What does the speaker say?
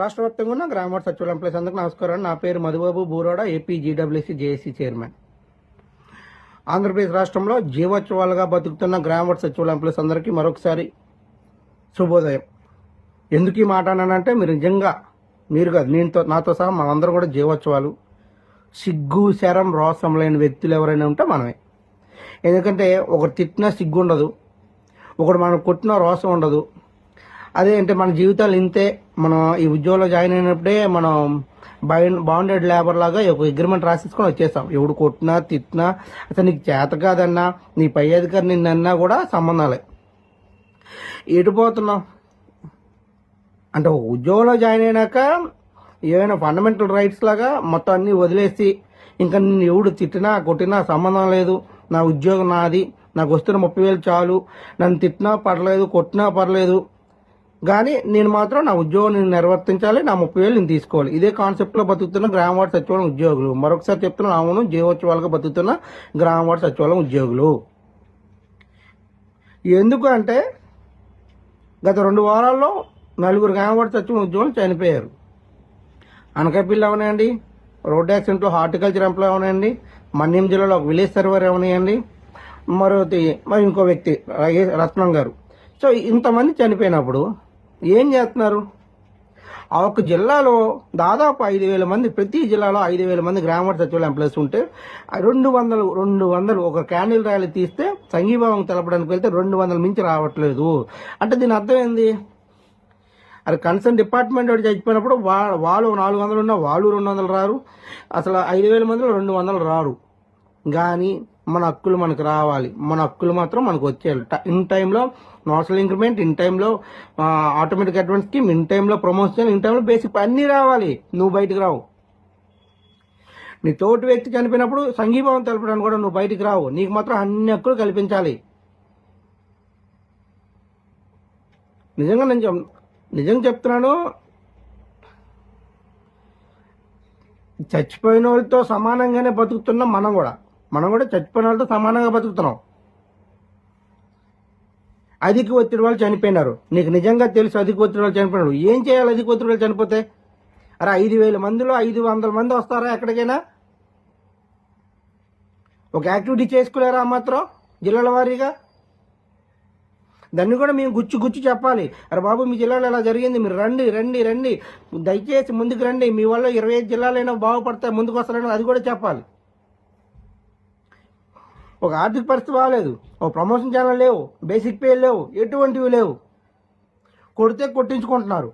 రాష్ట్ర వ్యాప్తంగా ఉన్న గ్రామ వార్డు సచివాలయం ప్లేస్ అందరికీ నమస్కారం. నా పేరు Madhubabu Buroda AP GWC JAC chairman. Andhra Pradesh రాష్ట్రంలో జీవోత్సవాలుగా బతుకుతున్న గ్రామ సచివాలయం ప్లేస్ అందరికీ మరొకసారి శుభోదయం. ఎందుకు ఈ మాట అన్నానంటే మీరు నిజంగా మీరు కాదు నేనుతో నాతో సహా మనందరూ కూడా జీవోత్సవాలు సిగ్గు శరం రోసం లేని వ్యక్తులు ఎవరైనా ఉంటే మనమే. ఎందుకంటే ఒకరు తిట్టినా సిగ్గు ఉండదు ఒకడు మనం కొట్టినా రోసం ఉండదు అదే అంటే మన జీవితాలు ఇంతే. మనం ఈ ఉద్యోగంలో జాయిన్ అయినప్పుడే మనం బైండ్ బాండెడ్ లేబర్ లాగా ఒక అగ్రిమెంట్ రాసేసుకొని వచ్చేస్తాం. ఎవడు కొట్టినా తిట్టినా అసలు నీకు చేత కాదన్నా నీ పై అధికారి నిన్నన్నా కూడా సంబంధాలే. ఎటుపోతున్నాం అంటే ఒక ఉద్యోగంలో జాయిన్ అయినాక ఏమైనా ఫండమెంటల్ రైట్స్ లాగా మొత్తం అన్ని వదిలేసి ఇంకా నేను ఎవడు తిట్టినా కొట్టినా సంబంధం లేదు. నా ఉద్యోగం నాది. నాకు వస్తున్న ముప్పై వేలు చాలు. నన్ను తిట్టినా పర్లేదు కొట్టినా పర్లేదు. కానీ నేను మాత్రం నా ఉద్యోగం నేను నిర్వర్తించాలి నా ముప్పై వేలు నేను తీసుకోవాలి. ఇదే కాన్సెప్ట్లో బతుకుతున్న గ్రామ వార్డు సచివాలయం ఉద్యోగులు. మరొకసారి చెప్తున్నా అవును జీవోత్సవాలుగా బతుకుతున్న గ్రామ వార్డు సచివాలయం ఉద్యోగులు. ఎందుకు అంటే గత రెండు వారాల్లో నలుగురు గ్రామ వార్డు సచివాలయం ఉద్యోగులు చనిపోయారు. అనకాపల్లి అవనాయండి రోడ్ యాక్సిడెంట్లో హార్టికల్చర్ ఎంప్లాయ్ అవనాయండి మన్యం జిల్లాలో ఒక విలేజ్ సర్వర్ అవనాయండి మరో మరి ఇంకో వ్యక్తి రత్నం గారు. సో ఇంతమంది చనిపోయినప్పుడు ఏం చేస్తున్నారు? ఆ ఒక్క జిల్లాలో దాదాపు ఐదు వేల మంది ప్రతి జిల్లాలో ఐదు వేల మంది గ్రామ సచివాలయం ఎంప్లాయీస్ ఉంటే రెండు వందలు రెండు వందలు ఒక క్యాండిల్ ర్యాలీ తీస్తే సంఘీభావం తెలపడానికి వెళ్తే రెండు వందల మించి రావట్లేదు. అంటే దీని అర్థం ఏంది? అది కన్సర్న్ డిపార్ట్మెంట్ వాడు చచ్చిపోయినప్పుడు వా వాళ్ళు నాలుగు వందలు ఉన్నా వాళ్ళు రెండు వందలు రారు. అసలు ఐదు వేల మందిలో రెండు వందలు రారు. కానీ మన హక్కులు మనకు రావాలి. మన హక్కులు మాత్రం మనకు వచ్చేయాలి. ఇన్ టైంలో నోషల్ ఇంక్రిమెంట్ ఇన్ టైంలో ఆటోమేటిక్ అడ్వాన్స్ స్కీమ్ ఇన్ టైంలో ప్రమోషన్ ఇన్ టైంలో బేసిక్ అన్నీ రావాలి. నువ్వు బయటకు రావు. నీ తోటి వ్యక్తి చనిపోయినప్పుడు సంఘీభావం తెలపడానికి కూడా నువ్వు బయటికి రావు. నీకు మాత్రం అన్ని హక్కులు కల్పించాలి. నిజంగా నేను చెప్- నిజం చెప్తున్నాను. చచ్చిపోయిన వాళ్ళతో సమానంగానే బతుకుతున్నాం మనం కూడా. మనం కూడా చచ్చిపోయిన వాళ్ళతో సమానంగా బతుకుతున్నాం. అధిక ఒత్తిడి వాళ్ళు చనిపోయినారు. నీకు నిజంగా తెలుసు అధిక ఒత్తిడి వాళ్ళు చనిపోయినారు. ఏం చేయాలి అధిక ఒత్తిడి వాళ్ళు చనిపోతే? అరే ఐదు వేల మందిలో ఐదు వందల మంది వస్తారా ఎక్కడికైనా? ఒక యాక్టివిటీ చేసుకోలేరా మాత్రం జిల్లాల వారీగా? దాన్ని కూడా మేము గుచ్చి గుచ్చి చెప్పాలి. అరే బాబు మీ జిల్లాలో ఇలా జరిగింది. మీరు రండి రండి రండి. దయచేసి ముందుకు రండి. మీ వల్ల ఇరవై ఐదు జిల్లాలైనా బాగుపడతాయి ముందుకు వస్తారని అది కూడా చెప్పాలి. ఒక ఆర్థిక పరిస్థితి బాగాలేదు ఒక ప్రమోషన్ ఛానల్ లేవు బేసిక్ పే లేవు ఎటువంటివి లేవు. కొడితే కొట్టించుకుంటున్నారు.